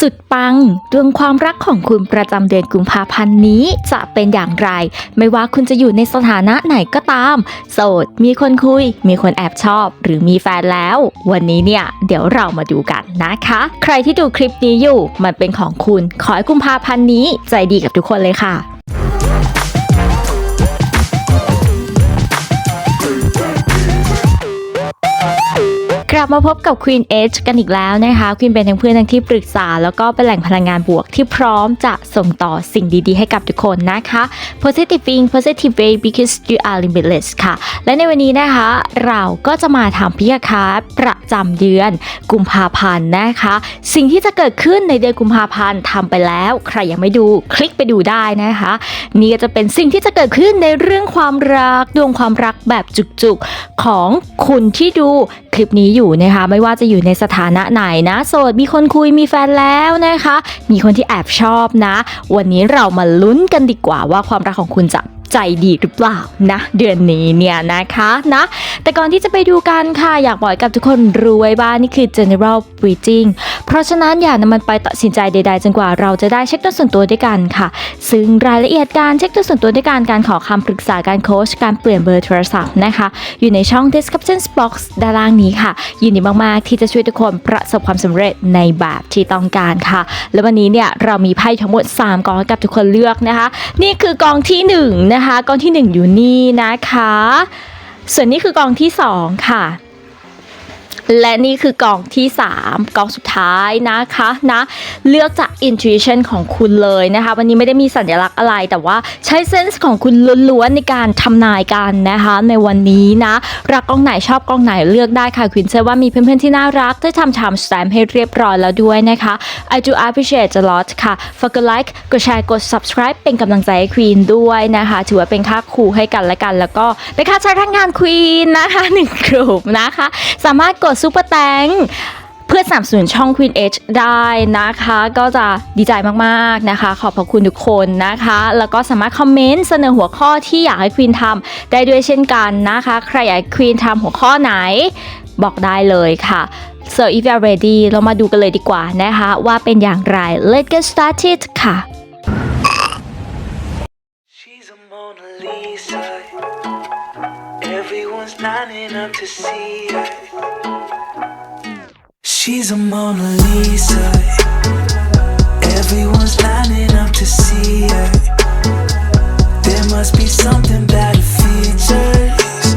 สุดปังดวงความรักของคุณประจำเดือนกุมภาพันธ์นี้จะเป็นอย่างไร ไม่ว่าคุณจะอยู่ในสถานะไหนก็ตาม โสด มีคนคุย มีคนแอบชอบ หรือมีแฟนแล้ว วันนี้เนี่ย เดี๋ยวเรามาดูกันนะคะ ใครที่ดูคลิปนี้อยู่ มันเป็นของคุณ ขอให้กุมภาพันธ์นี้ใจดีกับทุกคนเลยค่ะ ลับมาพบกับ Queen Edge กันอีกแล้วนะคะ Queen เป็นทั้งเพื่อนทั้งที่ปรึกษา แล้วก็เป็นแหล่งพลังงานบวกที่พร้อมจะส่งต่อสิ่งดีๆ ให้กับทุกคนนะคะ Positive Being Positive Way because you are limitless ค่ะ และในวันนี้นะคะ เราก็จะมาทำพิยาคาประจำเดือนกุมภาพันธ์นะคะ สิ่งที่จะเกิดขึ้นในเดือนกุมภาพันธ์ทำไปแล้ว ใครยังไม่ดูคลิกไปดูได้นะคะ นี่ก็จะเป็นสิ่งที่จะเกิดขึ้นในเรื่องความรักดวงความรักแบบจุกๆของคุณที่ดูคลิปนี้อยู่นะคะ ไม่ว่าจะอยู่ในสถานะไหนนะ โสดมีคนคุยมีแฟนแล้วนะคะ มีคนที่แอบชอบนะ วันนี้เรามาลุ้นกันดีกว่าว่าความรักของคุณจะ ใจดีหรือเปล่านะ เดือนนี้เนี่ยนะคะนะแต่ก่อนที่จะไปดูกันค่ะ อยากบอกให้กับทุกคนรู้ไว้บ้างนี่คือ general reading เพราะฉะนั้นอย่านำมันไปตัดสินใจใด ๆ จนกว่าเราจะได้เช็คตัวส่วนตัวด้วยกันค่ะ ซึ่งรายละเอียดการเช็คตัวส่วนตัวด้วยกันการขอคำปรึกษาการโค้ชการเปลี่ยนเบอร์โทรศัพท์นะคะ อยู่ในช่อง description box ด้านล่างนี้ค่ะ ยินดีมากๆ ที่จะช่วยทุกคนประสบความสำเร็จในแบบที่ต้องการค่ะ และวันนี้เนี่ยเรามีไพ่ทั้งหมด 3กองให้กับทุกคนเลือกนะคะ นี่คือกองที่หนึ่1นะคะ กองทีหนึ่1 อยู่นี่นะคะ ส่วนนี้คือกองที่ 2 ค่ะ และนี่คือกล่องที่ 3กล่องสุดท้ายนะคะนะ เลือกจาก intuition ของคุณเลยนะคะ วันนี้ไม่ได้มีสัญลักษณ์อะไร แต่ว่าใช้เซนส์ของคุณล้วนๆในการทำนายกันนะคะ ในวันนี้นะ รักกองไหนชอบกองไหนเลือกได้ค่ะคุณเชื่อว่ามีเพื่อนๆที่น่ารักได้ทำ time stamp ให้เรียบร้อยแล้วด้วยนะคะ I do appreciate a lot ค่ะ ฝากกดไลค์กดแชร์กด subscribe เป็นกำลังใจให้ควีนด้วยนะคะ ถือว่าเป็นค่าครูให้กันและกัน แล้วก็เป็นค่าใช้ทางงานควีนนะคะหนึ่งกลุ่มนะคะ สามารถกดซูเปอร์แตงเพื่อสนับสนุนช่อง Queen H ได้นะคะ ก็จะดีใจมากๆนะคะ ขอบพระคุณทุกคนนะคะ แล้วก็สามารถคอมเมนต์เสนอหัวข้อที่อยากให้ Queen ทำได้ด้วยเช่นกันนะคะ ใครอยากให้ Queen ทำหัวข้อไหนบอกได้เลยค่ะ so if you're ready เรามาดูกันเลยดีกว่านะคะ ว่าเป็นอย่างไร let's get started ค่ะ She's a Mona Lisa. Everyone's lining up to see her. She's a Mona Lisa. Everyone's lining up to see her. There must be something about her features.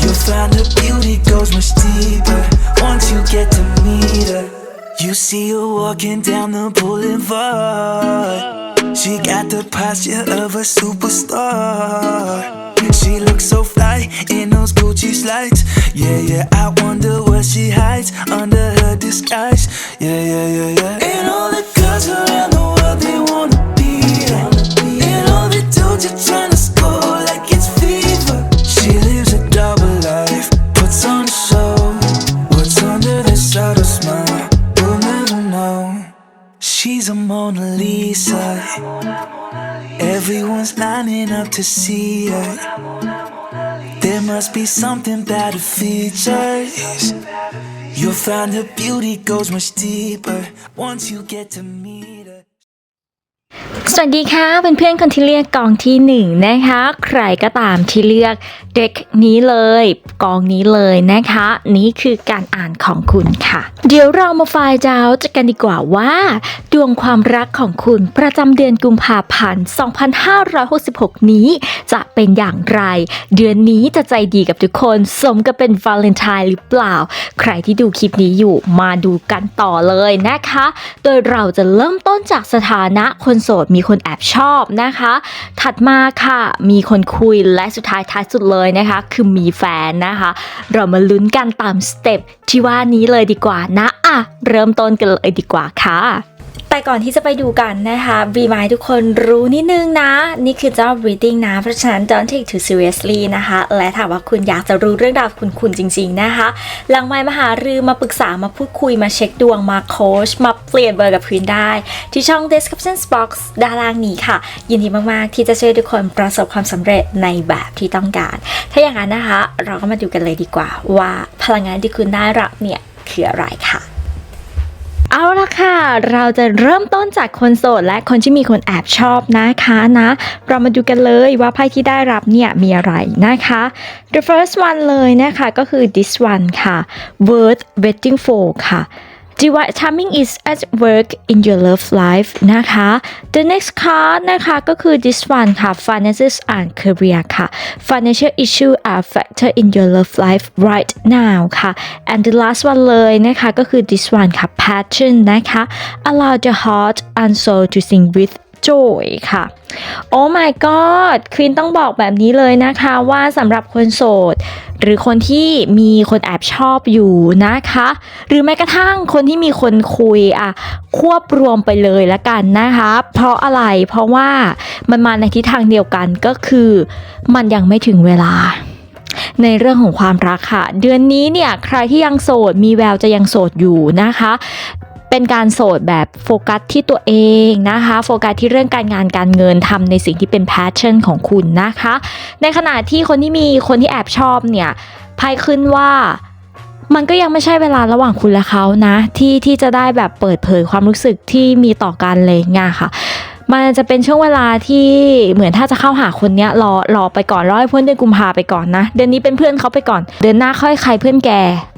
You'll find her beauty goes much deeper once you get to meet her. You see her walking down the boulevard. She got the posture of a superstar. She looks so fly in those Gucci slides. Yeah, yeah, I wonder what she hides under her disguise. Yeah, yeah, yeah, yeah. And all the girls around the world, they wanna be her. And all the dudes are trying to score like it's fever. She lives a double life, puts on a show. What's under this subtle smile? We'll never know. She's a Mona Lisa. Everyone's lining up to see her. There must be something about her features. You'll find her beauty goes much deeper once you get to meet her. สวัสดีค่ะเป็นเพื่อนๆคนที่เลือกกองที่หนึ่งนะคะ ใครก็ตามที่เลือกเด็กนี้เลย กองนี้เลยนะคะ นี่คือการอ่านของคุณค่ะ เดี๋ยวเรามาไฟล์ดาจะกันดีกว่าว่า ดวงความรักของคุณประจำเดือนกุมภาพันธ์ 2566 นี้ จะเป็นอย่างไร เดือนนี้จะใจดีกับทุกคนสมกับเป็นวาเลนไทน์หรือเปล่า ใครที่ดูคลิปนี้อยู่มาดูกันต่อเลยนะคะ โดยเราจะเริ่มต้นจากสถานะคนสด มีคนแอบชอบนะคะ ถัดมาค่ะมีคนคุยและสุดท้ายท้ายสุดเลยนะคะ คือมีแฟนนะคะ เรามาลุ้นกันตามสเต็ปที่ว่านี้เลยดีกว่านะอะเริ่มต้นกันเลยดีกว่าค่ะ แต่ก่อนที่จะไปดูกันนะคะบีมายทุกคนรู้นิดนึงนะ นี่คือเจ้า reading นะ เพราะฉะนั้น don't take too seriously นะคะ และถ้าว่าคุณอยากจะรู้เรื่องราวคุณคุณจริง ๆ นะคะ หลังไมค์มาหารือมาปรึกษามาพูดคุยมาเช็คดวงมาโค้ชมาเปลี่ยนเบอร์กับพื้นได้ ที่ช่อง description box ด้านล่างนี้ค่ะ ยินดีมาก ๆ ที่จะช่วยทุกคนประสบความสำเร็จในแบบที่ต้องการ ถ้าอย่างนั้นนะคะ เราก็มาดูกันเลยดีกว่า ว่าพลังงานที่คุณได้รับเนี่ยคืออะไรค่ะ เอาละค่ะ เราจะเริ่มต้นจากคนโสดและคนที่มีคนแอบชอบนะคะนะ เรามาดูกันเลยว่าไพ่ที่ได้รับเนี่ยมีอะไรนะคะ the first one เลยนะคะก็คือ this one ค่ะ worth waiting for ค่ะ Divine timing is at work in your love life นะคะ The next card นะคะก็คือ this one ค่ะ finances and career ค่ะ financial issue are factor in your love life right now ค่ะ and the last one เลยนะคะก็คือ this one ค่ะ passion นะคะ allow the heart and soul to sing with joy ค่ะ Oh my god ควีนต้องบอกแบบนี้เลยนะคะว่าสำหรับคนโสด หรือคนที่มีคนแอบชอบอยู่นะคะ หรือแม้กระทั่งคนที่มีคนคุยอะควบรวมไปเลยละกันนะคะ เพราะอะไรเพราะว่ามันมาในทิศทางเดียวกันก็คือมันยังไม่ถึงเวลาในเรื่องของความรักค่ะ เดือนนี้เนี่ยใครที่ยังโสดมีแววจะยังโสดอยู่นะคะ เป็นการโสดแบบโฟกัสที่ตัวเองนะคะโฟกัสที่เรื่องการงานการเงินทำในสิ่งที่เป็นแพชชั่นของคุณนะคะ ในขณะที่คนที่มีคนที่แอบชอบเนี่ยไพ่ขึ้นว่ามันก็ยังไม่ใช่เวลาระหว่างคุณและเขานะ ที่ที่จะได้แบบเปิดเผยความรู้สึกที่มีต่อกันเลยไงค่ะ มันจะเป็นช่วงเวลาที่เหมือนถ้าจะเข้าหาคนเนี้ยรอรอไปก่อนรอให้เพื่อนเดือนกุมภาไปก่อนนะ เดือนนี้เป็นเพื่อนเขาไปก่อน เดือนหน้าค่อยใครเพื่อนแก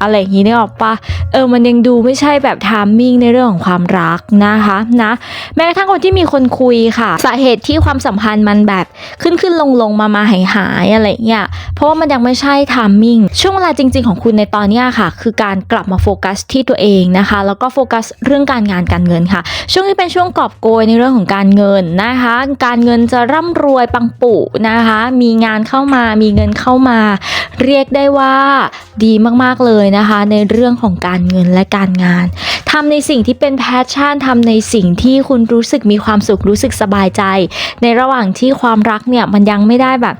อะไรอย่างนี้นึกออกปะเออมันยังดูไม่ใช่แบบทามมิ่งในเรื่องของความรักนะคะนะแม้กระทั่งคนที่มีคนคุยค่ะสาเหตุที่ความสัมพันธ์มันแบบขึ้นขึ้นลงลงมามาหายหายอะไรอย่างเงี้ยเพราะว่ามันยังไม่ใช่ทามมิ่งช่วงเวลาจริง ๆ ของคุณในตอนเนี้ยค่ะ คือการกลับมาโฟกัสที่ตัวเองนะคะ แล้วก็โฟกัสเรื่องการงานการเงินค่ะ ช่วงนี้เป็นช่วงกอบโกยในเรื่องของการเงินนะคะ การเงินจะร่ำรวยปังปุนะคะ มีงานเข้ามามีเงินเข้ามา เรียกได้ว่าดีมากๆเลยนะคะ ในเรื่องของการเงินและการงานทำในสิ่งที่เป็นแพชชั่นทำในสิ่งที่คุณรู้สึกมีความสุขรู้สึกสบายใจ ในระหว่างที่ความรักเนี่ยมันยังไม่ได้แบบ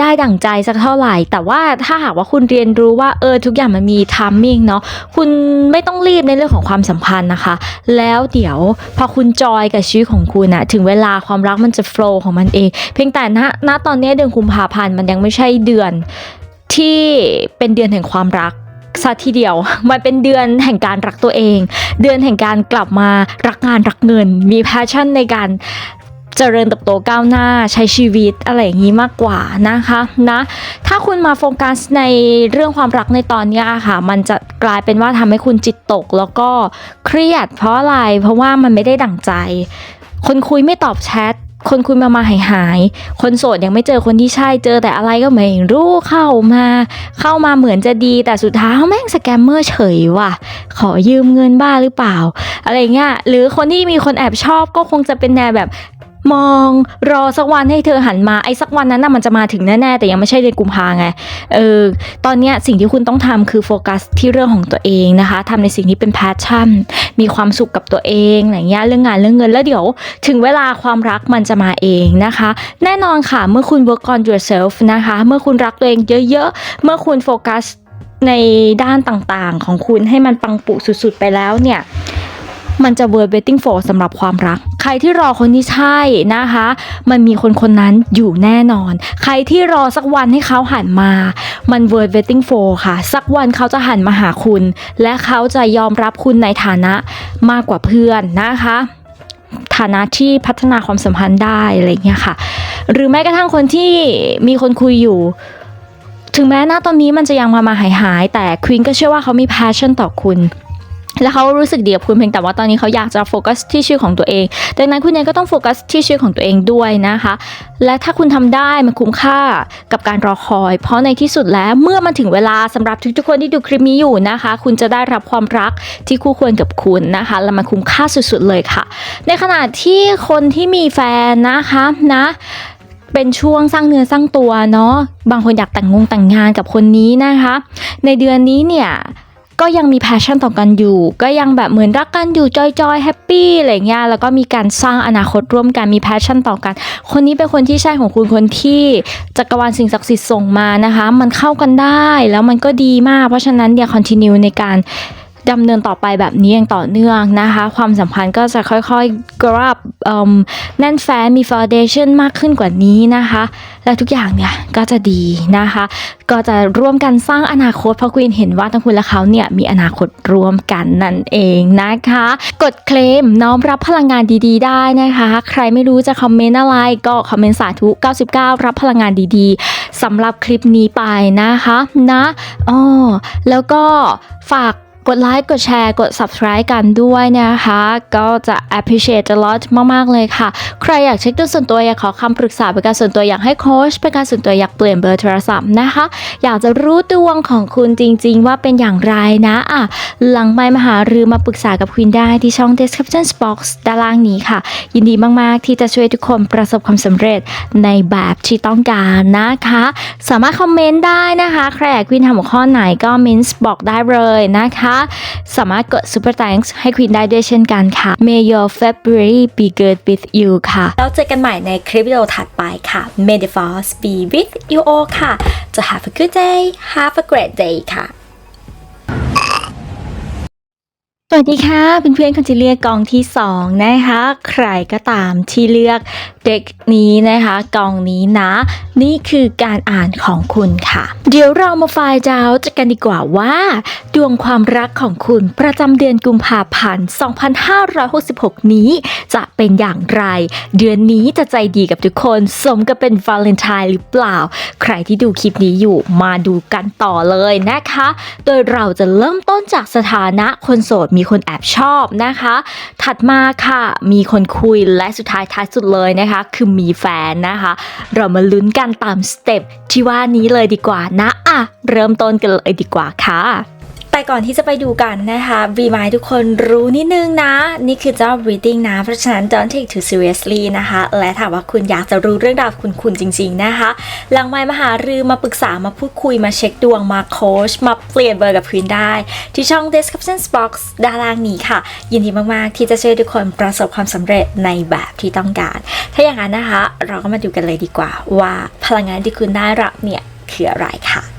ได้ดั่งใจสักเท่าไหร่ แต่ว่าถ้าหากว่าคุณเรียนรู้ว่าเออทุกอย่างมันมีทัมมิ่งเนาะคุณไม่ต้องรีบในเรื่องของความสัมพันธ์นะคะ แล้วเดี๋ยวพอคุณจอยกับชีวิตของคุณอะถึงเวลาความรักมันจะโฟล์ของมันเอง เพียงแต่ณณตอนนี้เดือนกุมภาพันธ์มันยังไม่ใช่เดือนที่เป็นเดือนแห่งความรักซะทีเดียวมันเป็นเดือนแห่งการรักตัวเอง เดือนแห่งการกลับมารักงานรักเงิน มีแพชชั่นในการ เจริญเติบโตก้าวหน้าใช้ชีวิตอะไรอย่างนี้มากกว่านะคะนะถ้าคุณมาโฟกัสในเรื่องความรักในตอนนี้ค่ะ มันจะกลายเป็นว่าทำให้คุณจิตตก แล้วก็เครียดเพราะอะไร เพราะว่ามันไม่ได้ดั่งใจ คนคุยไม่ตอบแชทคนคุยมามาหายหาย คนโสดยังไม่เจอคนที่ใช่ เจอแต่อะไรก็ไม่รู้เข้ามา เข้ามาเหมือนจะดี แต่สุดท้ายแม่งสแกมเมอร์เฉยว่ะ ขอยืมเงินบ้าหรือเปล่า อะไรเงี้ย หรือคนที่มีคนแอบชอบก็คงจะเป็นแนวแบบ มองรอสักวันให้เธอหันมาไอ้สักวันนั้นน่ะมันจะมาถึงแน่ๆแต่ยังไม่ใช่เดือนกุมภาไงเออตอนเนี้ยสิ่งที่คุณต้องทำคือโฟกัสที่เรื่องของตัวเองนะคะทำในสิ่งที่เป็นแพชชั่น มีความสุขกับตัวเองอะไรเงี้ยเรื่องงานเรื่องเงินแล้วเดี๋ยว ถึงเวลาความรักมันจะมาเองนะคะ แน่นอนค่ะเมื่อคุณ work on yourself นะคะ เมื่อคุณรักตัวเองเยอะๆ เมื่อคุณโฟกัสในด้านต่างๆของคุณให้มันปังปุสุดๆไปแล้วเนี่ย มันจะ worth waiting for สำหรับความรัก ใครที่รอคนที่ใช่นะคะ มันมีคนคนนั้นอยู่แน่นอน ใครที่รอสักวันให้เขาหันมา มัน worth waiting for ค่ะ สักวันเขาจะหันมาหาคุณ และเขาจะยอมรับคุณในฐานะมากกว่าเพื่อนนะคะฐานะที่พัฒนาความสัมพันธ์ได้อะไรเงี้ยค่ะ หรือแม้กระทั่งคนที่มีคนคุยอยู่ ถึงแม้ณตอนนี้มันจะยังมามาหายหาย แต่ควีนก็เชื่อว่าเขามี passion ต่อคุณ และเขารู้สึกดีกับคุณเพียงแต่ว่าตอนนี้เขาอยากจะโฟกัสที่ชื่อของตัวเอง ดังนั้นคุณเองก็ต้องโฟกัสที่ชื่อของตัวเองด้วยนะคะ และถ้าคุณทำได้มันคุ้มค่ากับการรอคอย เพราะในที่สุดแล้วเมื่อมันถึงเวลาสำหรับทุกๆคนที่ดูคลิปนี้อยู่นะคะ คุณจะได้รับความรักที่คู่ควรกับคุณนะคะ และมันคุ้มค่าสุดๆเลยค่ะ ในขณะที่คนที่มีแฟนนะคะนะเป็นช่วงสร้างเนื้อสร้างตัวเนาะบางคนอยากแต่งงงแต่งงานกับคนนี้นะคะ ในเดือนนี้เนี่ย ก็ยังมีแพชชั่นต่อกันอยู่ ก็ยังแบบเหมือนรักกันอยู่จอยๆแฮปปี้อะไรเงี้ยแล้วก็มีการสร้างอนาคตร่วมกันมีแพชชั่นต่อกัน คนนี้เป็นคนที่ใช่ของคุณคนที่จักรวาลสิ่งศักดิ์สิทธิ์ส่งมานะคะ มันเข้ากันได้แล้วมันก็ดีมาก เพราะฉะนั้นเดี๋ยคอนติเนียในการ ดำเนินต่อไปแบบนี้อย่างต่อเนื่องนะคะ ความสัมพันธ์ก็จะค่อยๆกราบแน่นแฟ้นมี foundation มากขึ้นกว่านี้นะคะ และทุกอย่างเนี่ยก็จะดีนะคะ ก็จะร่วมกันสร้างอนาคตเพราะควีนเห็นว่าทั้งคุณและเขาเนี่ยมีอนาคตร่วมกันนั่นเองนะคะ กดเคลมน้อมรับพลังงานดีๆ ได้นะคะ ใครไม่รู้จะคอมเมนต์อะไรก็คอมเมนต์สาธุ 99 รับพลังงานดีๆสำหรับคลิปนี้ไปนะคะนะอ๋อแล้วก็ฝาก กดไลค์กดแชร์กด subscribe กันด้วยนะคะ ก็จะ appreciate a lot มาก ๆ เลยค่ะ ใครอยากเช็คดวส่วนตัวอยากขอคำปรึกษาเป็นการส่วนตัวอยากให้โค้ชเป็นการส่วนตัวอยากเปลี่ยนเบอร์โทรศัพท์นะคะ อยากจะรู้ดวงของคุณจริง ๆ ว่าเป็นอย่างไรนะอะหลังไมมาหารือมาปรึกษากับคุณได้ที่ช่อง description box ด้านล่างนี้ค่ะ ยินดีมาก ๆ ที่จะช่วยทุกคนประสบความสำเร็จในแบบที่ต้องการนะคะ สามารถคอมเมนต์ได้นะคะ ใครอยากควินทำหัวข้อไหนก็เมนส์บอกได้เลยนะคะสามารถกด super thanks ให้ควีนได้ด้วยเช่นกันค่ะ May your February be good with you ค่ะ แล้วเจอกันใหม่ในคลิปวิดีโอถัดไปค่ะ May the force be with you all ค่ะ To have a good day have a great day ค่ะ สวัสดีค่ะเพื่อนๆคนที่เลือกกองที่2นะคะใครก็ตามที่เลือกเด็กนี้นะคะกองนี้นะ นี่คือการอ่านของคุณค่ะ เดี๋ยวเรามาฟล์ดาวจะกันดีกว่าว่า ดวงความรักของคุณประจำเดือนกุมภาพันธ์ 2566 นี้ จะเป็นอย่างไร เดือนนี้จะใจดีกับทุกคนสมกับเป็นวาเลนไทน์หรือเปล่า ใครที่ดูคลิปนี้อยู่มาดูกันต่อเลยนะคะ โดยเราจะเริ่มต้นจากสถานะคนโสดมีคนแอบชอบนะคะ ถัดมาค่ะ มีคนคุยและสุดท้ายท้ายสุดเลยนะคะ คือมีแฟนนะคะ เรามาลุ้นกันตามสเต็ปที่ว่านี้เลยดีกว่านะอะเริ่มต้นกันเลยดีกว่าค่ะ แต่ก่อนที่จะไปดูกันนะคะวีมายทุกคนรู้นิดนึงนะ นี่คือเจ้า reading นะ เพราะฉะนั้น don't take too seriously นะคะ และถามว่าคุณอยากจะรู้เรื่องราวคุณคุณจริง ๆ นะคะ หลังไมมาหารือมาปรึกษามาพูดคุยมาเช็คดวงมาโค้ชมาเปลี่ยนเบอร์กับพื้นได้ ที่ช่อง description box ด้านล่างนี้ค่ะ ยินดีมากๆ ที่จะช่วยทุกคนประสบความสำเร็จในแบบที่ต้องการ ถ้าอย่างนั้นนะคะ เราก็มาดูกันเลยดีกว่า ว่าพลังงานที่คุณได้รับเนี่ยคืออะไรค่ะ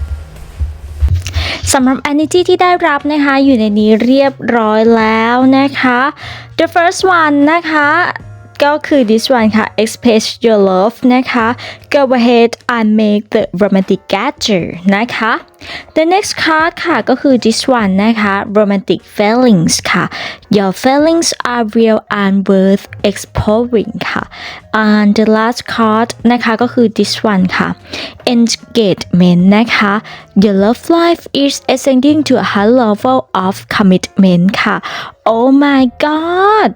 สำหรับ energy ที่ได้รับนะคะอยู่ในนี้เรียบร้อยแล้วนะคะ the first one นะคะ ก็คือ this one ค่ะ express your love นะคะ go ahead and make the romantic gesture นะคะ the next card ค่ะก็คือ this one นะคะ romantic feelings ค่ะ your feelings are real and worth exploring ค่ะ and the last card นะคะก็คือ this one ค่ะ engagement นะคะ your love life is ascending to a high level of commitment ค่ะ oh my god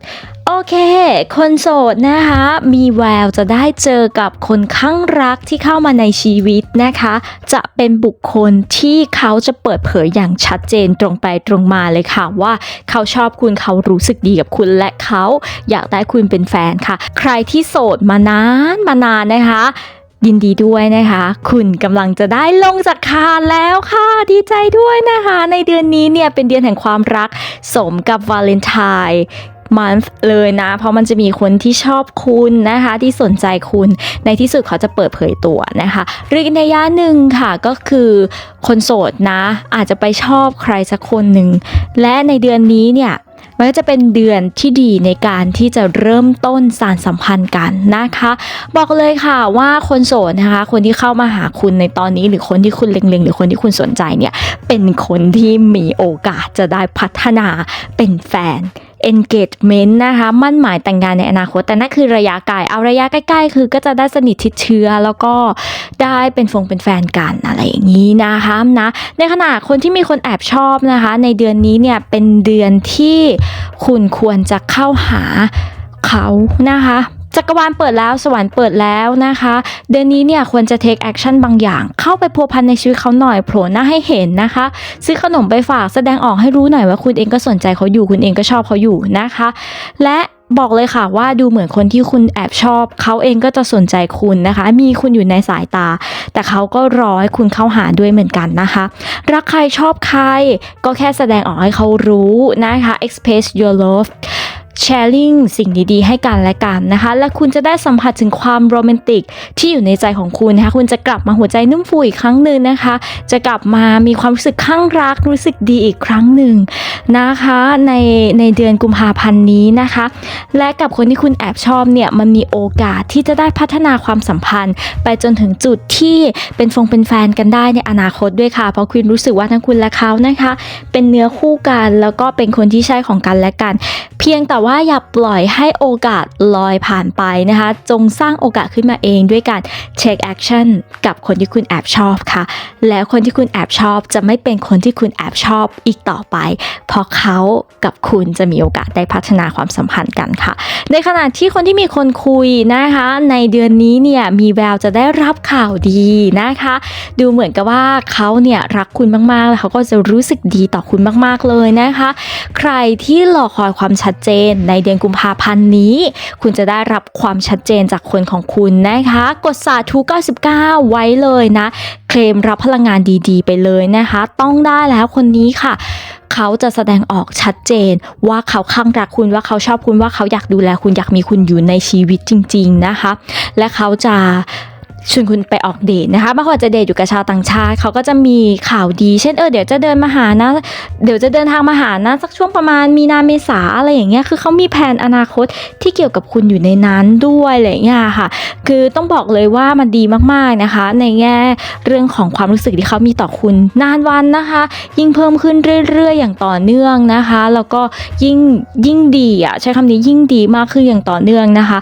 โอเค คนโสดนะคะ มีแววจะได้เจอกับคนข้างรักที่เข้ามาในชีวิตนะคะ จะเป็นบุคคลที่เขาจะเปิดเผยอย่างชัดเจนตรงไปตรงมาเลยค่ะ ว่าเขาชอบคุณเขารู้สึกดีกับคุณและเขาอยากได้คุณเป็นแฟนค่ะ ใครที่โสดมานานมานานนะคะยินดีด้วยนะคะ คุณกำลังจะได้ลงจากคานแล้วค่ะ ดีใจด้วยนะคะ ในเดือนนี้เนี่ยเป็นเดือนแห่งความรัก สมกับวาเลนไทน์ มันเลยนะ เพราะมันจะมีคนที่ชอบคุณนะคะ ที่สนใจคุณ ในที่สุดเขาจะเปิดเผยตัวนะคะหรืออีกในย่าหนึ่งค่ะก็คือคนโสดนะ อาจจะไปชอบใครสักคนหนึ่ง และในเดือนนี้เนี่ยมันก็จะเป็นเดือนที่ดีในการที่จะเริ่มต้นสารสัมพันธ์กันนะคะ บอกเลยค่ะว่าคนโสดนะคะ คนที่เข้ามาหาคุณในตอนนี้ หรือคนที่คุณเล็งๆ หรือคนที่คุณสนใจเนี่ย เป็นคนที่มีโอกาสจะได้พัฒนาเป็นแฟน engagement นะคะมั่นหมายแต่งงานในอนาคต แต่นั่นคือระยะไกลเอาระยะใกล้ๆ คือก็จะได้สนิทชิดเชื้อ แล้วก็ได้เป็นฟงเป็นแฟนกันอะไรอย่างนี้นะคะนะในขณะคนที่มีคนแอบชอบนะคะ ในเดือนนี้เนี่ยเป็นเดือนที่คุณควรจะเข้าหาเขานะคะ จักรวาลเปิดแล้วสวรรค์เปิดแล้วนะคะ เดือนนี้เนี่ยควรจะ take action บางอย่าง เข้าไปพัวพันในชีวิตเขาหน่อยโผล่หน้าให้เห็นนะคะ ซื้อขนมไปฝากแสดงออกให้รู้หน่อยว่าคุณเองก็สนใจเขาอยู่คุณเองก็ชอบเขาอยู่นะคะ และบอกเลยค่ะว่าดูเหมือนคนที่คุณแอบชอบ เขาเองก็จะสนใจคุณนะคะ มีคุณอยู่ในสายตา แต่เขาก็รอให้คุณเข้าหาด้วยเหมือนกันนะคะ รักใครชอบใครก็แค่แสดงออกให้เขารู้นะคะ express your love แชร์ลิงสิ่งดีๆ ให้กันและกันนะคะ และคุณจะได้สัมผัสถึงความโรแมนติกที่อยู่ในใจของคุณนะคะ คุณจะกลับมาหัวใจนุ่มฟูอีกครั้งหนึ่งนะคะ จะกลับมามีความรู้สึกข้างรักรู้สึกดีอีกครั้งหนึ่งนะคะในในเดือนกุมภาพันธ์นี้นะคะ และกับคนที่คุณแอบชอบเนี่ยมันมีโอกาสที่จะได้พัฒนาความสัมพันธ์ ไปจนถึงจุดที่เป็นฟงเป็นแฟนกันได้ในอนาคตด้วยค่ะ เพราะคุณรู้สึกว่าทั้งคุณและเขานะคะ เป็นเนื้อคู่กันแล้วก็เป็นคนที่ใช่ของกันและกัน เพียงแต่ว่าอย่าปล่อยให้โอกาสลอยผ่านไปนะคะ จงสร้างโอกาสขึ้นมาเองด้วยการ take action กับคนที่คุณแอบชอบค่ะ แล้วคนที่คุณแอบชอบจะไม่เป็นคนที่คุณแอบชอบอีกต่อไป เพราะเขากับคุณจะมีโอกาสได้พัฒนาความสัมพันธ์กันค่ะ ในขณะที่คนที่มีคนคุยนะคะ ในเดือนนี้เนี่ยมีแววจะได้รับข่าวดีนะคะ ดูเหมือนกับว่าเขาเนี่ยรักคุณมากๆแล้วเขาก็จะรู้สึกดีต่อคุณมาก ๆเลยนะคะ ใครที่รอคอยความชัดเจนในเดือนกุมภาพันธ์นี้ คุณจะได้รับความชัดเจนจากคนของคุณนะคะ กดสาธุ99 ไว้เลยนะ เคลมรับพลังงานดีๆ ไปเลยนะคะ ต้องได้แล้วคนนี้ค่ะเขาจะแสดงออกชัดเจนว่าเขาข้างรักคุณว่าเขาชอบคุณว่าเขาอยากดูแลคุณอยากมีคุณอยู่ในชีวิตจริง ๆนะคะ และเขาจะ ชวนคุณไปออกเดทนะคะบางคนอาจะเดทอยู่กับชาวต่างชาติเขาก็จะมีข่าวดี เช่นเออเดี๋ยวจะเดินมาหานะ เดี๋ยวจะเดินทางมาหานะสักช่วงประมาณมีนาเมษาอะไรอย่างเงี้ยคือเขามีแผนอนาคตที่เกี่ยวกับคุณอยู่ในนั้นด้วยอะไรอย่างเงี้ยค่ะ คือต้องบอกเลยว่ามันดีมากๆนะคะ ในแง่เรื่องของความรู้สึกที่เขามีต่อคุณนานวันนะคะ ยิ่งเพิ่มขึ้นเรื่อย ๆ อย่างต่อเนื่องนะคะ แล้วก็ยิ่งยิ่งดีอะใช้คำนี้ยิ่งดีมากขึ้นอย่างต่อเนื่องนะคะ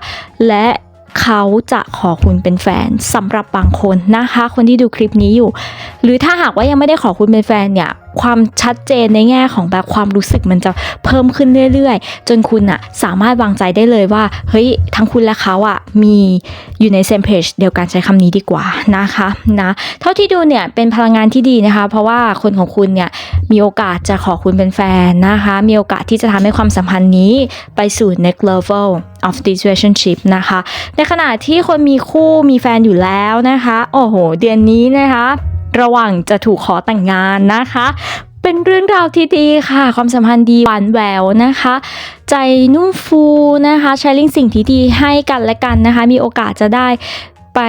และ เขาจะขอคุณเป็นแฟนสำหรับบางคนนะคะ คนที่ดูคลิปนี้อยู่ หรือถ้าหากว่ายังไม่ได้ขอคุณเป็นแฟนเนี่ย ความชัดเจนในแง่ของแบบความรู้สึกมันจะเพิ่มขึ้นเรื่อยๆ จนคุณอะสามารถวางใจได้เลยว่า เฮ้ยทั้งคุณและเขาอะมีอยู่ในเซมเพจเดียวกันใช้คำนี้ดีกว่านะคะนะเท่าที่ดูเนี่ยเป็นพลังงานที่ดีนะคะ เพราะว่าคนของคุณเนี่ยมีโอกาสจะขอคุณเป็นแฟนนะคะ มีโอกาสที่จะทำให้ความสัมพันธ์นี้ไปสู่ next level of this relationship นะคะ ในขณะที่คนมีคู่มีแฟนอยู่แล้วนะคะ โอ้โห เดือนนี้นะคะ ระหว่างจะถูกขอแต่งงานนะคะ เป็นเรื่องราวที่ดีค่ะ ความสัมพันธ์ดีหวานแหววนะคะ ใจนุ่มฟูนะคะใช้ลิงสิ่งที่ดีให้กันและกันนะคะ มีโอกาสจะได้ไป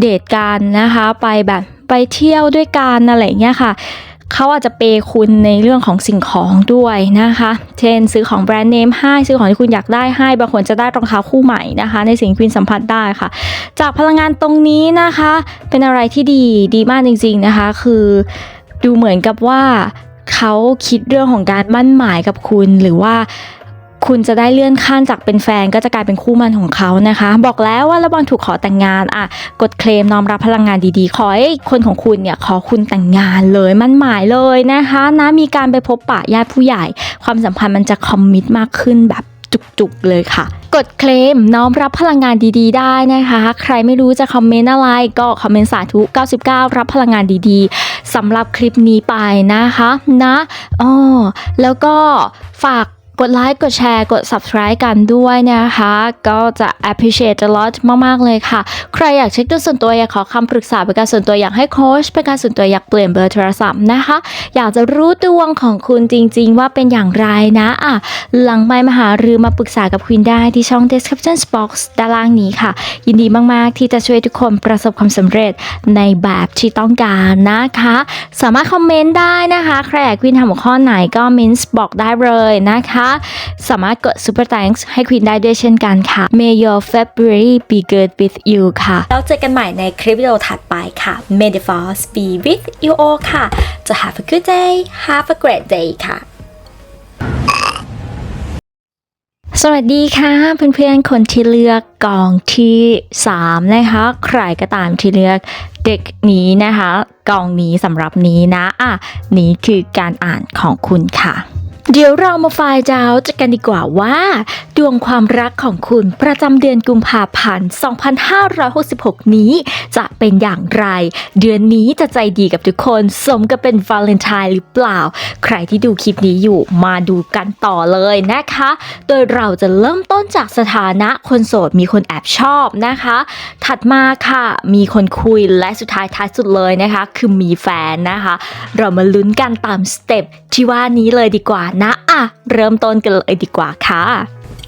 เดทกันนะคะ ไปแบบไปเที่ยวด้วยกันอะไรเงี้ยค่ะ เขาอาจจะเปย์คุณในเรื่องของสิ่งของด้วยนะคะ เช่น ซื้อของแบรนด์เนมให้ซื้อของที่คุณอยากได้ให้บางคนจะได้รองเท้าคู่ใหม่นะคะ ในสิ่งที่คุณสัมผัสได้ค่ะ จากพลังงานตรงนี้นะคะ เป็นอะไรที่ดีดีมากจริง ๆนะคะ คือดูเหมือนกับว่าเขาคิดเรื่องของการมั่นหมายกับคุณหรือว่า คุณจะได้เลื่อนขั้นจากเป็นแฟนก็จะกลายเป็นคู่มั่นของเขานะคะ บอกแล้วว่าระหวังถูกขอแต่งงานอะกดเคลมน้อมรับพลังงานดีๆ ขอให้คนของคุณเนี่ยขอคุณแต่งงานเลยมั่นหมายเลยนะคะนะมีการไปพบปะญาติผู้ใหญ่ ความสัมพันธ์มันจะคอมมิตมากขึ้นแบบจุกๆเลยค่ะ กดเคลมน้อมรับพลังงานดีๆ ได้นะคะ ใครไม่รู้จะคอมเมนต์อะไรก็คอมเมนต์สาธุ 99 รับพลังงานดีๆสำหรับคลิปนี้ไปนะคะนะอ๋อแล้วก็ฝาก กดไลค์กดแชร์กด subscribe กันด้วยนะคะ ก็จะ appreciate a lot มาก ๆ เลยค่ะ ใครอยากเช็คดวงส่วนตัว อยากขอคำปรึกษาเป็นการส่วนตัวอยากให้โค้ชเป็นการส่วนตัวอยากเปลี่ยนเบอร์โทรศัพท์นะคะ อยากจะรู้ดวงของคุณจริง ๆ ว่าเป็นอย่างไรนะอะหลังไมมาหารือมาปรึกษากับคุณได้ที่ช่อง description box ด้านล่างนี้ค่ะ ยินดีมาก ๆ ที่จะช่วยทุกคนประสบความสำเร็จในแบบที่ต้องการนะคะ สามารถคอมเมนต์ได้นะคะ ใครอยากควินทำหัวข้อไหนก็มินส์บอกได้เลยนะคะสามารถกด super thanks ให้ควินได้ด้วยเช่นกันค่ะ May your February be good with you ค่ะ แล้วเจอกันใหม่ในคลิปวิดีโอถัดไปค่ะ May the force be with you all ค่ะ จะ have a good day have a great day ค่ะสวัสดีค่ะเพื่อนๆ คนที่เลือกกองที่ 3 นะคะ ใครก็ตามที่เลือกเด็กนี้นะคะ กองนี้สำหรับนี้นะ อะ นี่คือการอ่านของคุณค่ะ เดี๋ยวเรามาฟล์ดาวจะกันดีกว่าว่า ดวงความรักของคุณประจำเดือนกุมภาพันธ์ 2566 นี้ จะเป็นอย่างไร เดือนนี้จะใจดีกับทุกคนสมกับเป็นวาเลนไทน์หรือเปล่า ใครที่ดูคลิปนี้อยู่มาดูกันต่อเลยนะคะ โดยเราจะเริ่มต้นจากสถานะคนโสดมีคนแอบชอบนะคะ ถัดมาค่ะมีคนคุยและสุดท้ายท้ายสุดเลยนะคะ คือมีแฟนนะคะ เรามาลุ้นกันตามสเต็ปที่ว่านี้เลยดีกว่านะอะเริ่มต้นกันเลยดีกว่าค่ะ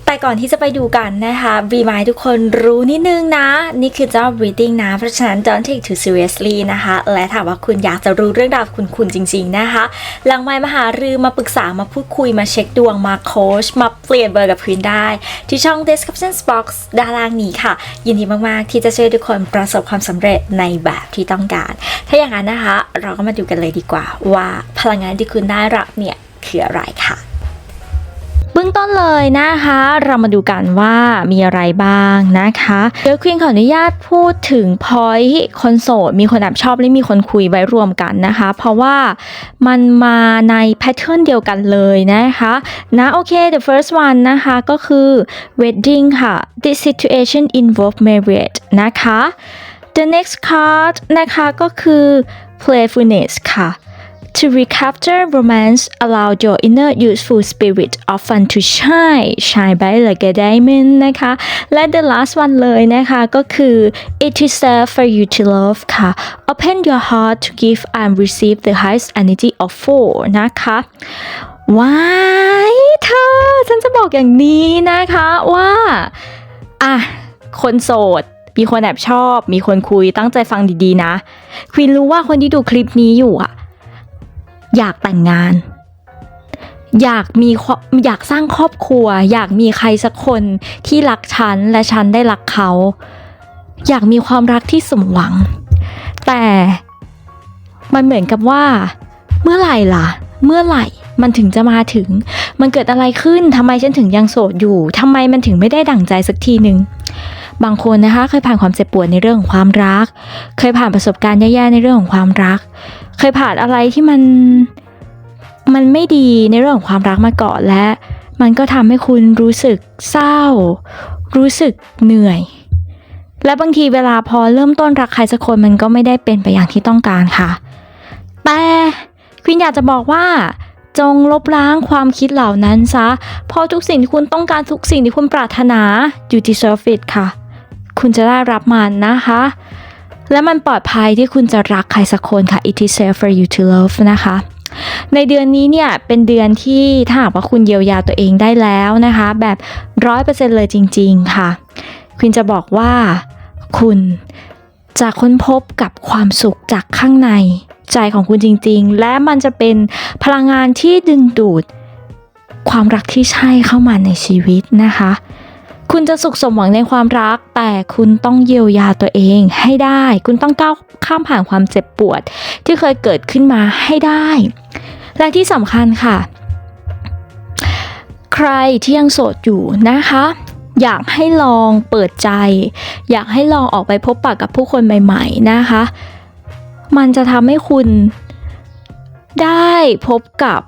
แต่ก่อนที่จะไปดูกันนะคะวีมายทุกคนรู้นิดนึงนะ นี่คือเจ้า reading นะ เพราะฉะนั้น don't take too seriously นะคะ และถามว่าคุณอยากจะรู้เรื่องราวคุณคุณจริง ๆ นะคะ หลังไมค์มาหารือมาปรึกษามาพูดคุยมาเช็คดวงมาโค้ชมาเปลี่ยนเบอร์กับพื้นได้ ที่ช่อง description box ด้านล่างนี้ค่ะ ยินดีมาก ๆ ที่จะช่วยทุกคนประสบความสำเร็จในแบบที่ต้องการ ถ้าอย่างนั้นนะคะ เราก็มาดูกันเลยดีกว่า ว่าพลังงานที่คุณได้รับเนี่ย คืออะไรค่ะเบื้องต้นเลยนะคะ เรามาดูกันว่ามีอะไรบ้างนะคะเดี๋ยวควีนขออนุญาตพูดถึงพอยต์คนโสดมีคนแอบชอบและมีคนคุยไว้รวมกันนะคะ เพราะว่ามันมาในแพทเทิร์นเดียวกันเลยนะคะนะโอเค the first one นะคะก็คือ wedding ค่ะ this situation involve marriage นะคะ the next card นะคะก็คือ playfulness ค่ะ To recapture romance, allow your inner youthful spirit of fun to shine, shine bright like a diamond นะคะ และ the last one เลยนะคะก็คือ it is there for you to love ค่ะ open your heart to give and receive the highest energy of four นะคะว้ายเธอ ฉันจะบอกอย่างนี้นะคะว่า อะ คนโสดมีคนแอบชอบ มีคนคุยตั้งใจฟังดีๆนะ ควีนรู้ว่าคนที่ดูคลิปนี้อยู่อะ อยากแต่งงาน อยากมีอยากสร้างครอบครัว อยากมีใครสักคนที่รักฉันและฉันได้รักเขา อยากมีความรักที่สมหวัง แต่มันเหมือนกับว่า เมื่อไหร่ล่ะ เมื่อไหร่มันถึงจะมาถึง มันเกิดอะไรขึ้นทำไมฉันถึงยังโสดอยู่ทำไมมันถึงไม่ได้ดั่งใจสักทีหนึ่ง บางคนนะคะเคยผ่านความเจ็บปวดในเรื่องของความรัก เคยผ่านประสบการณ์แย่ๆในเรื่องของความรัก เคยผ่านอะไรที่มันมันไม่ดีในเรื่องของความรักมาก่อนและ มันก็ทำให้คุณรู้สึกเศร้า รู้สึกเหนื่อย และบางทีเวลาพอเริ่มต้นรักใครสักคนมันก็ไม่ได้เป็นไปอย่างที่ต้องการค่ะ แต่ควินอยากจะบอกว่าจงลบล้างความคิดเหล่านั้นซะ เพราะทุกสิ่งที่คุณต้องการทุกสิ่งที่คุณปรารถนา you deserve it ค่ะ คุณจะได้รับมันนะคะ และมันปลอดภัยที่คุณจะรักใครสักคนค่ะ it is safe for you to love นะคะ ในเดือนนี้เนี่ยเป็นเดือนที่ถ้าหากว่าคุณเยียวยาตัวเองได้แล้วนะคะ แบบร้อยเปอร์เซ็นเลยจริง ๆ ค่ะ คุณจะบอกว่าคุณจะค้นพบกับความสุขจากข้างในใจของคุณจริง ๆ และมันจะเป็นพลังงานที่ดึงดูด ความรักที่ใช่เข้ามาในชีวิตนะคะ คุณจะสุขสมหวังในความรัก แต่คุณต้องเยียวยาตัวเองให้ได้ คุณต้องก้าวข้ามผ่านความเจ็บปวด ที่เคยเกิดขึ้นมาให้ได้ และที่สำคัญค่ะ ใครที่ยังโสดอยู่นะคะอยากให้ลองเปิดใจ อยากให้ลองออกไปพบปะกับผู้คนใหม่ๆนะคะ มันจะทำให้คุณได้พบกับ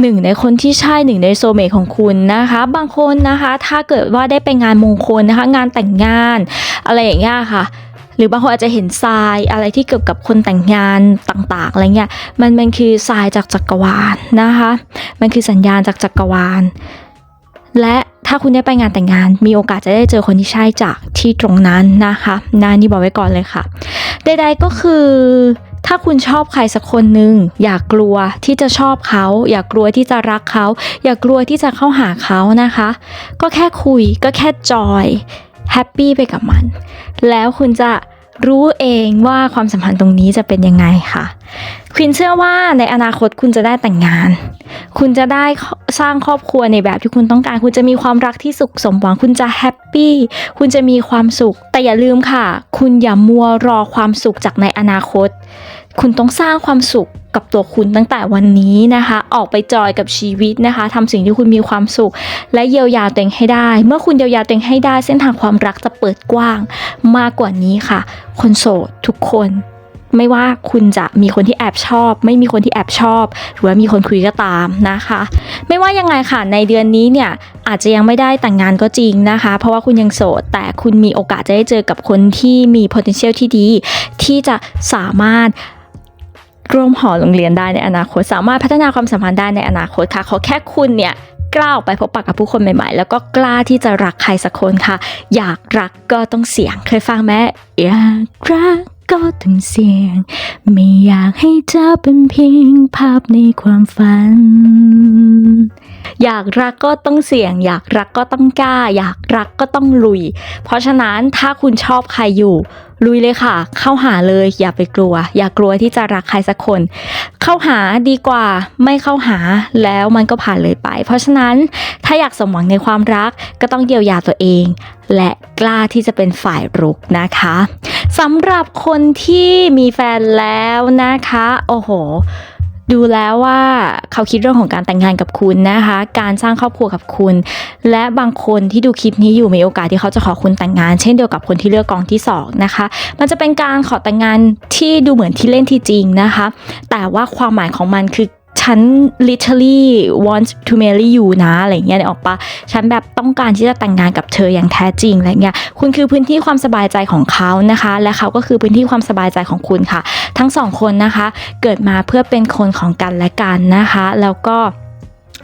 หนึ่งในคนที่ใช่หนึ่งในโซเมตของคุณนะคะ บางคนนะคะ ถ้าเกิดว่าได้ไปงานมงคลนะคะ งานแต่งงาน อะไรอย่างเงี้ยค่ะ หรือบางคนอาจจะเห็นทรายอะไรที่เกี่ยวกับคนแต่งงานต่างๆอะไรเงี้ยมันมันคือทรายจากจักรวาลนะคะ มันคือสัญญาณจากจักรวาล และถ้าคุณได้ไปงานแต่งงาน มีโอกาสจะได้เจอคนที่ใช่จากที่ตรงนั้นนะคะนานี่บอกไว้ก่อนเลยค่ะใดๆก็คือ ถ้าคุณชอบใครสักคนหนึ่งอย่ากกลัวที่จะชอบเขา อย่ากกลัวที่จะรักเขา อย่ากกลัวที่จะเข้าหาเขานะคะ ก็แค่คุยก็แค่จอยแฮปปี้ไปกับมัน แล้วคุณจะ รู้เองว่าความสัมพันธ์ตรงนี้จะเป็นยังไงค่ะควินเชื่อว่าในอนาคตคุณจะได้แต่งงาน คุณจะได้สร้างครอบครัวในแบบที่คุณต้องการ คุณจะมีความรักที่สุขสมหวัง คุณจะแฮปปี้คุณจะมีความสุข แต่อย่าลืมค่ะ คุณอย่ามัวรอความสุขจากในอนาคต คุณต้องสร้างความสุข กับตัวคุณตั้งแต่วันนี้นะคะ ออกไปจอยกับชีวิตนะคะทำสิ่งที่คุณมีความสุข และเยียวยาตัวเองให้ได้ เมื่อคุณเยียวยาตัวเองให้ได้ เส้นทางความรักจะเปิดกว้าง มากกว่านี้ค่ะ คนโสดทุกคน ไม่ว่าคุณจะมีคนที่แอบชอบ ไม่มีคนที่แอบชอบ หรือว่ามีคนคุยก็ตามนะคะ ไม่ว่ายังไงค่ะในเดือนนี้เนี่ยอาจจะยังไม่ได้แต่งงานก็จริงนะคะ เพราะว่าคุณยังโสด แต่คุณมีโอกาสจะได้เจอกับคนที่มี potential ที่ดี ที่จะสามารถ ร่วมหอโรงเรียนได้ในอนาคต สามารถพัฒนาความสัมพันธ์ได้ในอนาคตค่ะ ขอแค่คุณเนี่ยกล้าออกไปพบปะกับผู้คนใหม่ๆ แล้วก็กล้าที่จะรักใครสักคนค่ะ อยากรักก็ต้องเสี่ยง เคยฟังไหมอยากรักก็ต้องเสี่ยง ไม่อยากให้เธอเป็นเพียงภาพในความฝัน อยากรักก็ต้องเสี่ยง อยากรักก็ต้องกล้า อยากรักก็ต้องลุย เพราะฉะนั้นถ้าคุณชอบใครอยู่ ลุยเลยค่ะ เข้าหาเลย อย่าไปกลัว อย่ากลัวที่จะรักใครสักคน เข้าหาดีกว่าไม่เข้าหาแล้วมันก็ผ่านเลยไป เพราะฉะนั้นถ้าอยากสมหวังในความรักก็ต้องเยียวยาตัวเอง และกล้าที่จะเป็นฝ่ายรุกนะคะสำหรับคนที่มีแฟนแล้วนะคะ โอ้โห ดูแล้วว่าเขาคิดเรื่องของการแต่งงานกับคุณนะคะ การสร้างครอบครัวกับคุณ และบางคนที่ดูคลิปนี้อยู่มีโอกาสที่เขาจะขอคุณแต่งงาน เช่นเดียวกับคนที่เลือกกองที่สองนะคะ มันจะเป็นการขอแต่งงานที่ดูเหมือนที่เล่นที่จริงนะคะ แต่ว่าความหมายของมันคือ ฉัน literally want to marry you นะอะไรเงี้ยนึกออกปะฉันแบบต้องการที่จะแต่งงานกับเธออย่างแท้จริงอะไรเงี้ยคุณคือพื้นที่ความสบายใจของเขานะคะ และเขาก็คือพื้นที่ความสบายใจของคุณค่ะ ทั้งสองคนนะคะ เกิดมาเพื่อเป็นคนของกันและกันนะคะ แล้วก็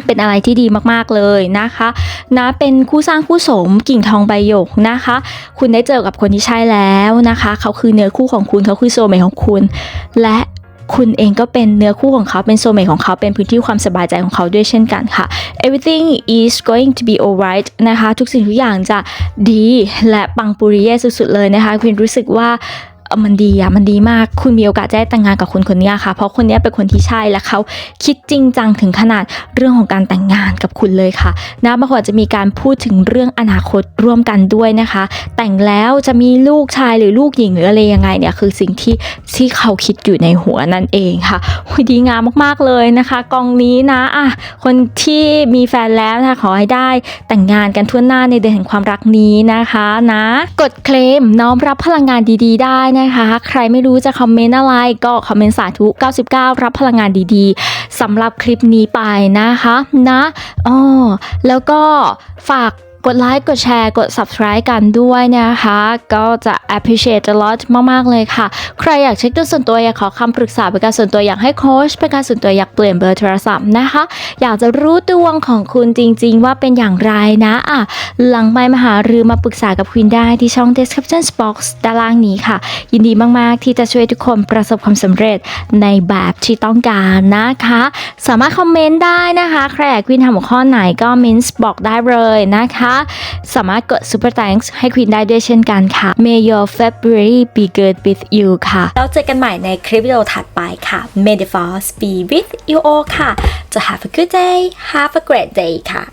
เป็นอะไรที่ดีมากๆเลยนะคะนะเป็นคู่สร้างคู่สมกิ่งทองใบหยกนะคะ คุณได้เจอกับคนที่ใช่แล้วนะคะ เขาคือเนื้อคู่ของคุณเขาคือโซเมของคุณ และ คุณเองก็เป็นเนื้อคู่ของเขาเป็นโซเมทของเขาเป็นพื้นที่ความสบายใจของเขาด้วยเช่นกันค่ะ everything is going to be alright นะคะ ทุกสิ่งทุกอย่างจะดีและปังปุริเย่สุดๆเลยนะคะคุณรู้สึกว่า มันดีอะมันดีมาก คุณมีโอกาสจะได้แต่งงานกับคนคนนี้ค่ะ เพราะคนนี้เป็นคนที่ใช่และเขาคิดจริงจังถึงขนาดเรื่องของการแต่งงานกับคุณเลยค่ะนะบางคนจะมีการพูดถึงเรื่องอนาคตร่วมกันด้วยนะคะ แต่งแล้วจะมีลูกชายหรือลูกหญิงหรืออะไรยังไงเนี่ยคือสิ่งที่ที่เขาคิดอยู่ในหัวนั่นเองค่ะโอ้ยดีงามมากๆเลยนะคะ กองนี้นะอะคนที่มีแฟนแล้วนะคะขอให้ได้แต่งงานกันทั่วหน้าในเดือนแห่งความรักนี้นะคะนะ กดเคลมน้อมรับพลังงานดี ๆ ได้นะคะ ใครไม่รู้จะคอมเมนต์อะไรก็คอมเมนต์สาธุ 99 รับพลังงานดีๆสำหรับคลิปนี้ไปนะคะนะอ๋อแล้วก็ฝาก กดไลค์กดแชร์กด subscribe กันด้วยนะคะ ก็จะ appreciate a lot มาก ๆ เลยค่ะ ใครอยากเช็คตัวส่วนตัวอยากขอคำปรึกษาเป็นการส่วนตัวอยากให้โค้ชเป็นการส่วนตัวอยากเปลี่ยนเบอร์โทรศัพท์นะคะ อยากจะรู้ดวงของคุณจริง ๆ ว่าเป็นอย่างไรนะอะหลังไม่มาหารือมาปรึกษากับคุณได้ที่ช่อง description box ด้านล่างนี้ค่ะ ยินดีมาก ๆ ที่จะช่วยทุกคนประสบความสำเร็จในแบบที่ต้องการนะคะ สามารถคอมเมนต์ได้นะคะ ใครอยากวินทำหัวข้อไหนก็เมนส์บอกได้เลยนะคะสามารถกด super thanks ให้ควีนได้ด้วยเช่นกันค่ะ May your February be good with you ค่ะ แล้วเจอกันใหม่ในคลิปวิดีโอถัดไปค่ะ May the force be with you all ค่ะ จะ have a good day have a great day ค่ะ